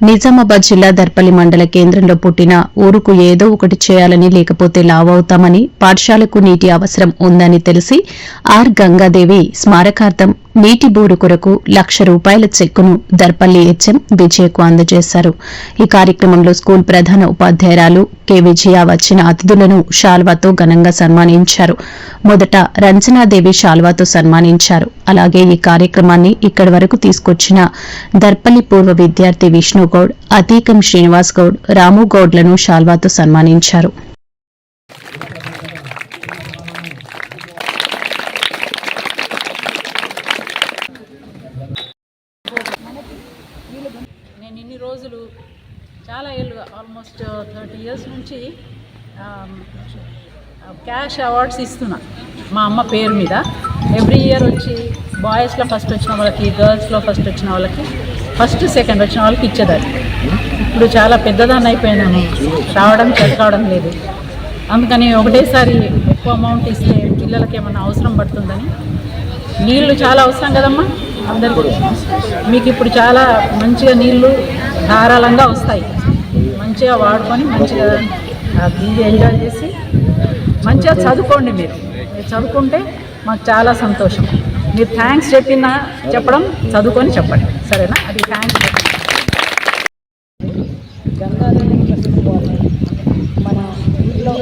నిజామాబాద్ జిల్లా దర్పల్లి మండల కేంద్రంలో పుట్టిన ఊరుకు ఏదో ఒకటి చేయాలని లేకపోతే లావవుతామని పాఠశాలకు నీటి అవసరం ఉందని తెలిసి ఆర్ గంగాదేవి స్మారకార్థం నీటి బోరు కొరకు లక్ష రూపాయల చెక్కును దర్పల్లి హెచ్ఎం విజయకు అందజేశారు. ఈ కార్యక్రమంలో స్కూల్ ప్రధాన ఉపాధ్యాయురాలు కె విజయ వచ్చిన అతిథులను షాల్వాతో ఘనంగా సన్మానించారు. మొదట రంజనాదేవి షాల్వాతో సన్మానించారు. అలాగే ఈ కార్యక్రమాన్ని ఇక్కడి వరకు తీసుకొచ్చిన దర్పల్లి పూర్వ విద్యార్థి విష్ణుగౌడ్ అతీకం శ్రీనివాస్ గౌడ్ రాము గౌడ్లను షాల్వాతో సన్మానించారు. రోజులు చాలా ఏళ్ళుగా ఆల్మోస్ట్ థర్టీ ఇయర్స్ నుంచి um, క్యాష్ అవార్డ్స్ ఇస్తున్నా. మా అమ్మ పేరు మీద. ఎవ్రీ ఇయర్ వచ్చి బాయ్స్లో ఫస్ట్ వచ్చిన వాళ్ళకి గర్ల్స్లో ఫస్ట్ వచ్చిన వాళ్ళకి ఫస్ట్ సెకండ్ వచ్చిన వాళ్ళకి ఇచ్చేదాన్ని. ఇప్పుడు చాలా పెద్దదాన్ని అయిపోయినాను. రావడం చేత కావడం లేదు. అందుకని ఒకటేసారి ఎక్కువ అమౌంట్ ఇస్తే పిల్లలకి ఏమైనా అవసరం పడుతుందని. నీళ్ళు చాలా అవసరం కదమ్మా. అందరికీ మీకు ఇప్పుడు చాలా మంచిగా నీళ్ళు ధారాళంగా వస్తాయి. మంచిగా వాడుకొని మంచిగా దీన్ని ఎంజాయ్ చేసి మంచిగా చదువుకోండి మీరు. మీరు చదువుకుంటే మాకు చాలా సంతోషం. మీరు థ్యాంక్స్ చెప్పిన చెప్పడం చదువుకొని చెప్పండి. సరేనా? అది థ్యాంక్స్ మన ఊళ్ళో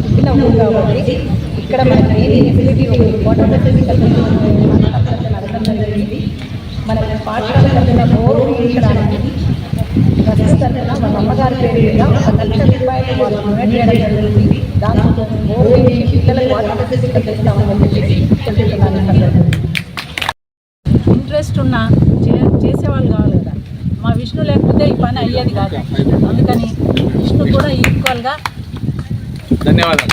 పుట్టిన ఊరు కాబట్టి ఇక్కడ మన ఫెసిలిటీ వాటర్ ఫెసిలిటీ జరిగింది. మన పాఠశాల బోర్డు వేయించడానికి మన అమ్మగారి పేరు మీద ఒక లక్ష రూపాయలు వాళ్ళు డొనేట్ చేయడం జరిగింది. దాంతో వేయించి పిల్లలకు వాటర్ ఫెసిలిటీ చెప్తున్నాను. ఇంట్రెస్ట్ ఉన్న చే చేసేవాళ్ళు కావాలి కదా. మా విష్ణు లేకపోతే ఈ పని అయ్యేది కాదు. అందుకని విష్ణు కూడా ఈక్వల్గా ధన్యవాదాలు.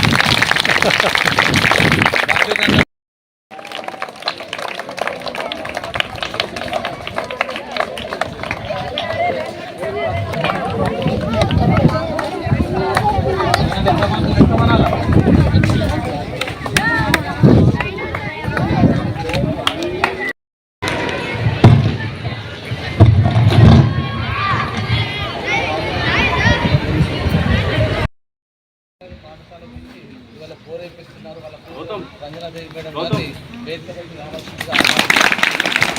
రంజనాదేవి మేడం గారిని వేదికపైకి రావాల్సిందిగా